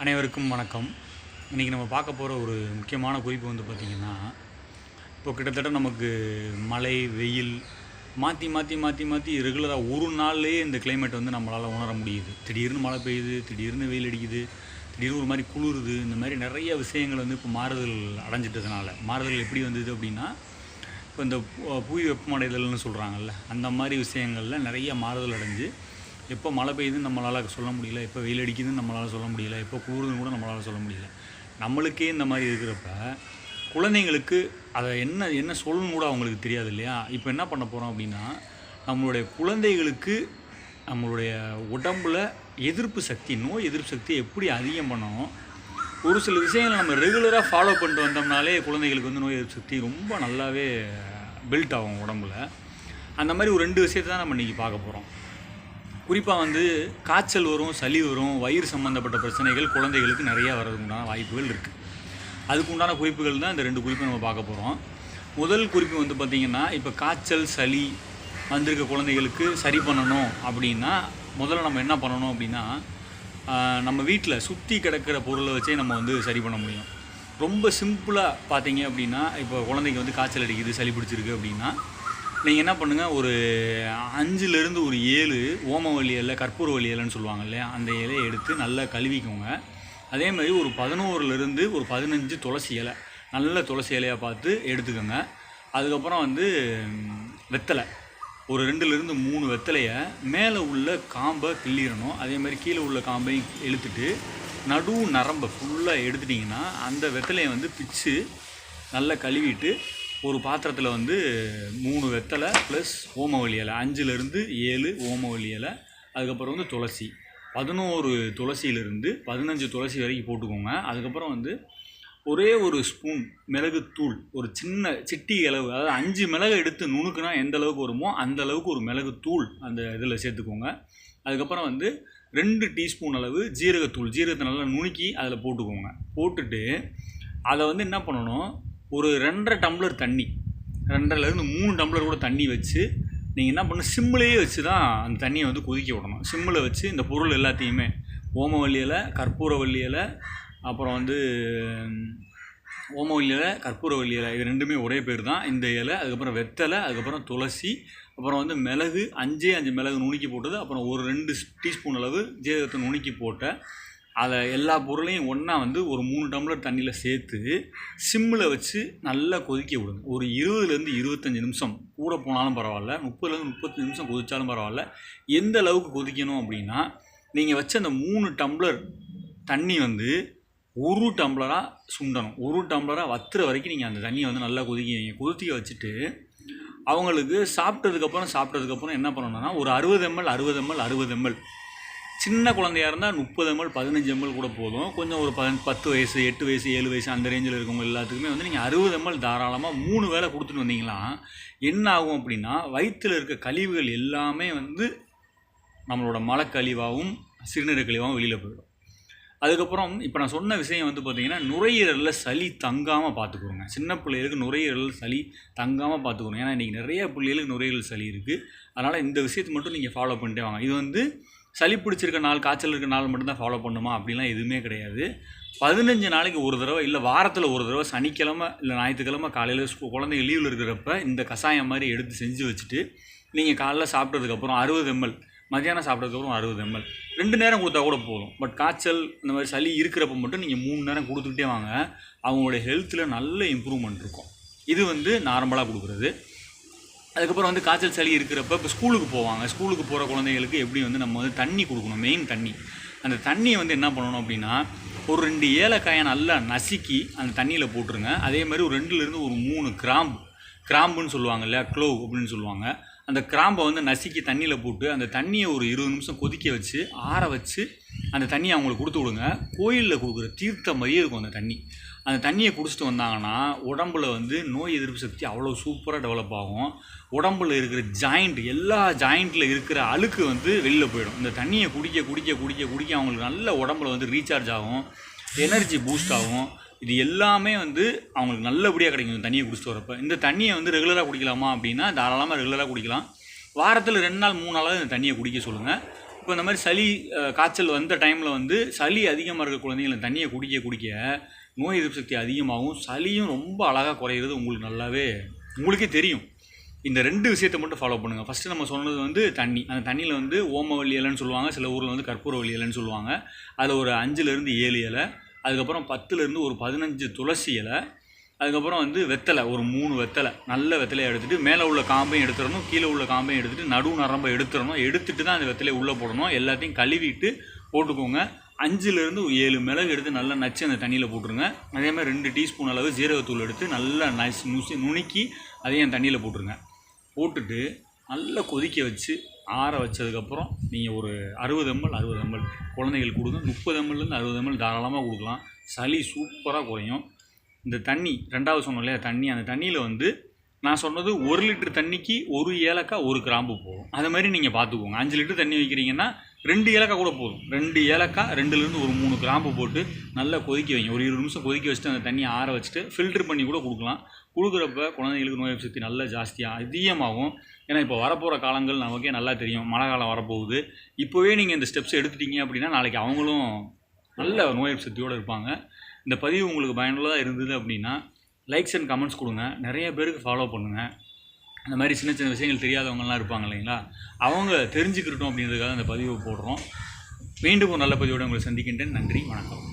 அனைவருக்கும் வணக்கம். இன்றைக்கி நம்ம பார்க்க போகிற ஒரு முக்கியமான குறிப்பு வந்து பார்த்திங்கன்னா இப்போ கிட்டத்தட்ட நமக்கு மழை வெயில் மாற்றி மாற்றி மாற்றி மாற்றி ரெகுலராக ஒரு நாள்லேயே இந்த கிளைமேட் வந்து நம்மளால் உணர முடியுது. திடீர்னு மழை பெய்யுது திடீர்னு வெயில் அடிக்குது திடீர்னு ஒரு மாதிரி குளிருது இந்த மாதிரி நிறைய விஷயங்கள் வந்து இப்போ மாறுதல் அடைஞ்சிட்டதுனால மாறுதல் எப்படி வந்தது அப்படின்னா இப்போ இந்த பு- புவி வெப்பமடைதல்னு சொல்கிறாங்கல்ல அந்த மாதிரி விஷயங்களில் நிறைய மாறுதல் அடைஞ்சு எப்போ மழை பெய்யுதுன்னு நம்மளால் சொல்ல முடியல எப்போ வெயில் அடிக்குதுன்னு நம்மளால் சொல்ல முடியல எப்போ கூறுதுன்னு கூட நம்மளால் சொல்ல முடியல. நம்மளுக்கே இந்த மாதிரி இருக்கிறப்ப குழந்தைங்களுக்கு அதை என்ன என்ன சொல்லணும் கூட அவங்களுக்கு தெரியாது இல்லையா? இப்போ என்ன பண்ண போகிறோம் அப்படின்னா நம்மளுடைய குழந்தைகளுக்கு நம்மளுடைய உடம்புல எதிர்ப்பு சக்தி நோய் எதிர்ப்பு சக்தி எப்படி அதிகம் பண்ணணும் ஒரு சில விஷயங்களை நம்ம ரெகுலராக ஃபாலோ பண்ணிட்டு வந்தோம்னாலே குழந்தைகளுக்கு வந்து நோய் எதிர்ப்பு சக்தி ரொம்ப நல்லாவே பில்ட் ஆகும் உடம்புல. அந்த மாதிரி ஒரு ரெண்டு விஷயத்தை தான் நம்ம இன்றைக்கி பார்க்க போகிறோம் குறிப்பாக வந்து காய்ச்சல் வரும் சளி வரும் வயிறு சம்மந்தப்பட்ட பிரச்சனைகள் குழந்தைகளுக்கு நிறையா வர்றதுக்குண்டான வாய்ப்புகள் இருக்குது அதுக்குண்டான குறிப்புகள் தான் இந்த ரெண்டு குறிப்பை நம்ம பார்க்க போகிறோம் முதல் குறிப்பு வந்து பார்த்திங்கன்னா இப்போ காய்ச்சல் சளி வந்திருக்க குழந்தைகளுக்கு சரி பண்ணணும் அப்படின்னா முதல்ல நம்ம என்ன பண்ணணும் அப்படின்னா நம்ம வீட்டில் சுற்றி கிடக்கிற பொருளை வச்சே நம்ம வந்து சரி பண்ண முடியும். ரொம்ப சிம்பிளாக பார்த்தீங்க அப்படின்னா இப்போ குழந்தைக்கு வந்து காய்ச்சல் அடிக்குது சளி பிடிச்சிருக்கு அப்படின்னா நீங்கள் என்ன பண்ணுங்கள் ஒரு அஞ்சுலேருந்து ஒரு ஏழு ஓமவல்லி இலை கற்பூரவல்லி இலைன்னு சொல்லுவாங்க இல்லையா? அந்த இலையை எடுத்து நல்லா கழுவிக்கோங்க. அதே மாதிரி ஒரு பதினோருலேருந்து ஒரு பதினஞ்சு துளசி இலை நல்ல துளசி இலையாக பார்த்து எடுத்துக்கோங்க. அதுக்கப்புறம் வந்து வெத்தலை. ஒரு ரெண்டுலேருந்து மூணு வெத்தலையை மேலே உள்ள காம்பை கிள்ளிடணும். அதே மாதிரி கீழே உள்ள காம்பையும் இழுத்துட்டு நடு நரம்பை ஃபுல்லாக எடுத்துட்டிங்கன்னா அந்த வெத்தலையை வந்து பிச்சு நல்லா கழுவிட்டு ஒரு பாத்திரத்தில் வந்து மூணு வெத்தலை ப்ளஸ் ஓமவல்லி இலை. அஞ்சுலேருந்து ஏழு ஓமவல்லி இலை அதுக்கப்புறம் வந்து துளசி. பதினோரு துளசியிலிருந்து பதினஞ்சு துளசி வரைக்கும் போட்டுக்கோங்க. அதுக்கப்புறம் வந்து ஒரே ஒரு ஸ்பூன் மிளகுத்தூள் ஒரு சின்ன சிட்டி அளவு அதாவது அஞ்சு மிளகு எடுத்து நுணுக்குனா எந்த அளவுக்கு வருமோ அந்த அளவுக்கு ஒரு மிளகுத்தூள் அந்த இதில் சேர்த்துக்கோங்க. அதுக்கப்புறம் வந்து ரெண்டு டீஸ்பூன் அளவு ஜீரகத்தூள் ஜீரகத்தை நல்லா நுணுக்கி அதில் போட்டுக்கோங்க. போட்டுட்டு அதை வந்து என்ன பண்ணணும்? ஒரு ரெண்டரை டம்ளர் தண்ணி ரெண்டரைலேருந்து மூணு டம்ளர் கூட தண்ணி வச்சு நீங்கள் என்ன பண்ணணும் சிம்மிலேயே வச்சு தான் அந்த தண்ணியை வந்து கொதிக்க விடணும். சிம்மில் வச்சு இந்த பொருள் எல்லாத்தையுமே ஓமவல்லி இலை கற்பூரவல்லி இலை அப்புறம் வந்து ம், ஓமவல்லி இலை கற்பூரவல்லி இலை இது ரெண்டுமே ஒரே பேர் தான். இந்த இலை அதுக்கப்புறம் வெத்தலை அதுக்கப்புறம் துளசி அப்புறம் வந்து மிளகு அஞ்சே அஞ்சு மிளகு நுணுக்கி போட்டது அப்புறம் ஒரு ரெண்டு டீஸ்பூன் அளவு ஜீரகத்தை நுணுக்கி போட்ட அதை எல்லா பொருளையும் ஒன்றா வந்து ஒரு மூணு டம்ளர் தண்ணியில் சேர்த்து சிம்மில் வச்சு நல்லா கொதிக்க விடுங்க. ஒரு இருபதுலேருந்து இருபத்தஞ்சி நிமிஷம். கூட போனாலும் பரவாயில்ல. முப்பதுலேருந்து முப்பத்தஞ்சு நிமிஷம் கொதித்தாலும் பரவாயில்ல. எந்த அளவுக்கு கொதிக்கணும் அப்படின்னா நீங்கள் வச்ச அந்த மூணு டம்ளர் தண்ணி வந்து ஒரு டம்ளராக சுண்டணும். ஒரு டம்ளராக வத்துற வரைக்கும் நீங்கள் அந்த தண்ணியை வந்து நல்லா கொதிக்க வைங்க. கொதிக்க வச்சுட்டு அவங்களுக்கு சாப்பிட்டதுக்கப்புறம் சாப்பிட்டதுக்கப்புறம் என்ன பண்ணணும்னா ஒரு அறுபது எம்எல் அறுபது எம்எல் அறுபது எம்எல் சின்ன குழந்தையா இருந்தால் முப்பது எம்எல் பதினஞ்சு எம்எல் கூட போதும். கொஞ்சம் ஒரு பதின பத்து வயசு எட்டு வயசு ஏழு வயசு அந்த ரேஞ்சில் இருக்கவங்க எல்லாத்துக்குமே வந்து நீங்கள் அறுபது எம்எல் தாராளமாக மூணு வேளை கொடுத்துட்டு வந்தீங்கன்னா என்ன ஆகும் அப்படின்னா வயிற்றில் இருக்க கழிவுகள் எல்லாமே வந்து நம்மளோட மலக்கழிவாகவும் சிறுநீரக கழிவாகவும் வெளியில் போயிடும். அதுக்கப்புறம் இப்போ நான் சொன்ன விஷயம் வந்து பார்த்தீங்கன்னா நுரையீரலில் சளி தங்காமல் பார்த்துக்கோங்க சின்ன பிள்ளைகளுக்கு நுரையீரல் சளி தங்காமல் பார்த்துக்கணும் ஏன்னா இன்றைக்கி நிறைய பிள்ளைகளுக்கு நுரையீரல் சளி இருக்குது அதனால் இந்த விஷயத்தை மட்டும் நீங்கள் ஃபாலோ பண்ணிட்டே வாங்க. இது வந்து சளி பிடிச்சிருக்க நாள் காய்ச்சல் இருக்க நாள் மட்டும்தான் ஃபாலோ பண்ணுமா? அப்படிலாம் எதுவுமே கிடையாது. பதினஞ்சு நாளைக்கு ஒரு தடவை இல்லை வாரத்தில் ஒரு தடவை சனிக்கிழமை இல்லை ஞாயிற்றுக்கிழமை காலையில் குழந்தைங்க லீவில் இருக்கிறப்ப இந்த கஷாயம் மாதிரி எடுத்து செஞ்சு வச்சுட்டு நீங்கள் காலைல சாப்பிட்டதுக்கப்புறம் அறுபது எம்எல் மதியானம் சாப்பிட்டதுக்கப்புறம் அறுபது எம்எல் ரெண்டு நேரம் கொடுத்தா கூட போதும். பட் காய்ச்சல் இந்த மாதிரி சளி இருக்கிறப்ப மட்டும் நீங்கள் மூணு நேரம் கொடுத்துக்கிட்டே வாங்க. அவங்களுடைய ஹெல்த்தில் நல்ல இம்ப்ரூவ்மெண்ட் இருக்கும். இது வந்து நார்மலாக கொடுக்குறது. அதுக்கப்புறம் வந்து காய்ச்சல் சளி இருக்கிறப்ப இப்போ ஸ்கூலுக்கு போவாங்க. ஸ்கூலுக்கு போகிற குழந்தைகளுக்கு எப்படி வந்து நம்ம வந்து தண்ணி கொடுக்கணும் மெயின் தண்ணி. அந்த தண்ணியை வந்து என்ன பண்ணணும் அப்படின்னா ஒரு ரெண்டு ஏலக்காயை நல்லா நசுக்கி அந்த தண்ணியில் போட்டுருங்க. அதே மாதிரி ஒரு ரெண்டுலேருந்து ஒரு மூணு கிராம்பு. கிராம்புன்னு சொல்லுவாங்க இல்லையா? க்ளோவ் அப்படின்னு சொல்லுவாங்க. அந்த கிராம்பை வந்து நசுக்கி தண்ணியில் போட்டு அந்த தண்ணியை ஒரு இருபது நிமிஷம் கொதிக்க வச்சு ஆற வச்சு அந்த தண்ணியை அவங்களுக்கு கொடுத்து விடுங்க. கோயிலில் கொடுக்குற தீர்த்த மாதிரியே இருக்கும் அந்த தண்ணி. அந்த தண்ணியை குடிச்சிட்டு வந்தாங்கன்னா உடம்புல வந்து நோய் எதிர்ப்பு சக்தி அவ்வளோ சூப்பராக டெவலப் ஆகும். உடம்புல இருக்கிற ஜாயிண்ட் எல்லா ஜாயிண்ட்டில் இருக்கிற அழுக்கு வந்து வெளியில் போயிடும். இந்த தண்ணியை குடிக்க குடிக்க குடிக்க குடிக்க அவங்களுக்கு நல்ல உடம்புல வந்து ரீசார்ஜ் ஆகும். எனர்ஜி பூஸ்ட் ஆகும். இது எல்லாமே வந்து அவங்களுக்கு நல்லபடியாக கிடைக்கும் இந்த தண்ணியை குடிச்சிட்டு வரப்போ. இந்த தண்ணியை வந்து ரெகுலராக குடிக்கலாமா அப்படின்னா தாராளமாக ரெகுலராக குடிக்கலாம். வாரத்தில் ரெண்டு நாள் மூணு நாளாவது இந்த தண்ணியை குடிக்க சொல்லுங்கள் இப்போ இந்த மாதிரி சளி காய்ச்சல் வந்த டைமில் வந்து சளி அதிகமாக இருக்க குழந்தைங்கள தண்ணியை குடிக்க குடிக்க நோய் எதிர்ப்பு சக்தி அதிகமாகும் சளியும் ரொம்ப அழகாக குறையிறது உங்களுக்கு நல்லாவே உங்களுக்கே தெரியும். இந்த ரெண்டு விஷயத்தை மட்டும் ஃபாலோ பண்ணுங்கள் ஃபஸ்ட்டு நம்ம சொன்னது வந்து தண்ணி. அந்த தண்ணியில் வந்து ஓமவல்லி இலைன்னு சொல்லுவாங்க. சில ஊரில் வந்து கற்பூரவல்லி இலைன்னு சொல்லுவாங்க. அதில் ஒரு அஞ்சுலேருந்து ஏழு இலை அதுக்கப்புறம் பத்துலேருந்து ஒரு பதினஞ்சு துளசி இலை அதுக்கப்புறம் வந்து வெத்தலை ஒரு மூணு வெத்தலை. நல்ல வெத்தலையை எடுத்துகிட்டு மேலே உள்ள காம்பையும் எடுத்துடணும் கீழே உள்ள காம்பையும் எடுத்துகிட்டு நடு நரம்பை எடுத்துடணும். எடுத்துட்டு தான் அந்த வெத்தலையை உள்ளே போடணும். எல்லாத்தையும் கழுவிட்டு போட்டுக்கோங்க. அஞ்சுலேருந்து ஏழு மிளகு எடுத்து நல்லா நச்சு அந்த தண்ணியில் போட்டுருங்க. அதே மாதிரி ரெண்டு டீஸ்பூன் அளவு ஜீரகத்தூள் எடுத்து நல்லா நசி நுசி நுணுக்கி அதையும் தண்ணியில் போட்டுருங்க. போட்டுட்டு நல்லா கொதிக்க வச்சு ஆற வச்சதுக்கப்புறம் நீங்கள் ஒரு அறுபது எம்எல் அறுபது எம்எல் குழந்தைகள் கொடுங்க. முப்பது எம்எல்லேருந்து அறுபது எம்எல் தாராளமாக கொடுக்கலாம். சளி சூப்பராக குறையும். இந்த தண்ணி ரெண்டாவது சொன்னோம் இல்லையா தண்ணி. அந்த தண்ணியில் வந்து நான் சொன்னது ஒரு லிட்டர் தண்ணிக்கு ஒரு ஏலக்காய் ஒரு கிராம்பு போகும் அது மாதிரி நீங்கள் பார்த்துக்கோங்க. அஞ்சு லிட்டர் தண்ணி வைக்கிறீங்கன்னா ரெண்டு ஏலக்காய் கூட போதும். ரெண்டு ஏலக்காய் ரெண்டுலேருந்து ஒரு மூணு கிராம்பு போட்டு நல்லா கொதிக்க வைங்க. ஒரு இருபது நிமிஷம் கொதிக்க வச்சுட்டு அந்த தண்ணியை ஆற வச்சுட்டு ஃபில்டர் பண்ணி கூட கொடுக்கலாம். கொடுக்குறப்ப குழந்தைங்களுக்கு நோய் சக்தி நல்லா ஜாஸ்தியாக அதிகமாகும். ஏன்னா இப்போ வரப்போகிற காலங்கள் நமக்கே நல்லா தெரியும். மழை காலம் வரப்போகுது. இப்போவே நீங்கள் இந்த ஸ்டெப்ஸ் எடுத்துட்டீங்க அப்படின்னா நாளைக்கு அவங்களும் நல்ல நோய் சக்தியோடு இருப்பாங்க. இந்த பதிவு உங்களுக்கு பயனுள்ளதாக இருந்தது அப்படின்னா லைக்ஸ் அண்ட் கமெண்ட்ஸ் கொடுங்க. நிறைய பேருக்கு ஃபாலோ பண்ணுங்கள் அந்த மாதிரி சின்ன சின்ன விஷயங்கள் தெரியாதவங்கலாம் இருப்பாங்க இல்லைங்களா? அவங்க தெரிஞ்சுக்கிட்டோம் அப்படின்றதுக்காக அந்த பதிவை போடுறோம். மீண்டும் ஒரு நல்ல பதிவோடு உங்களை சந்திக்கின்றேன். நன்றி வணக்கம்.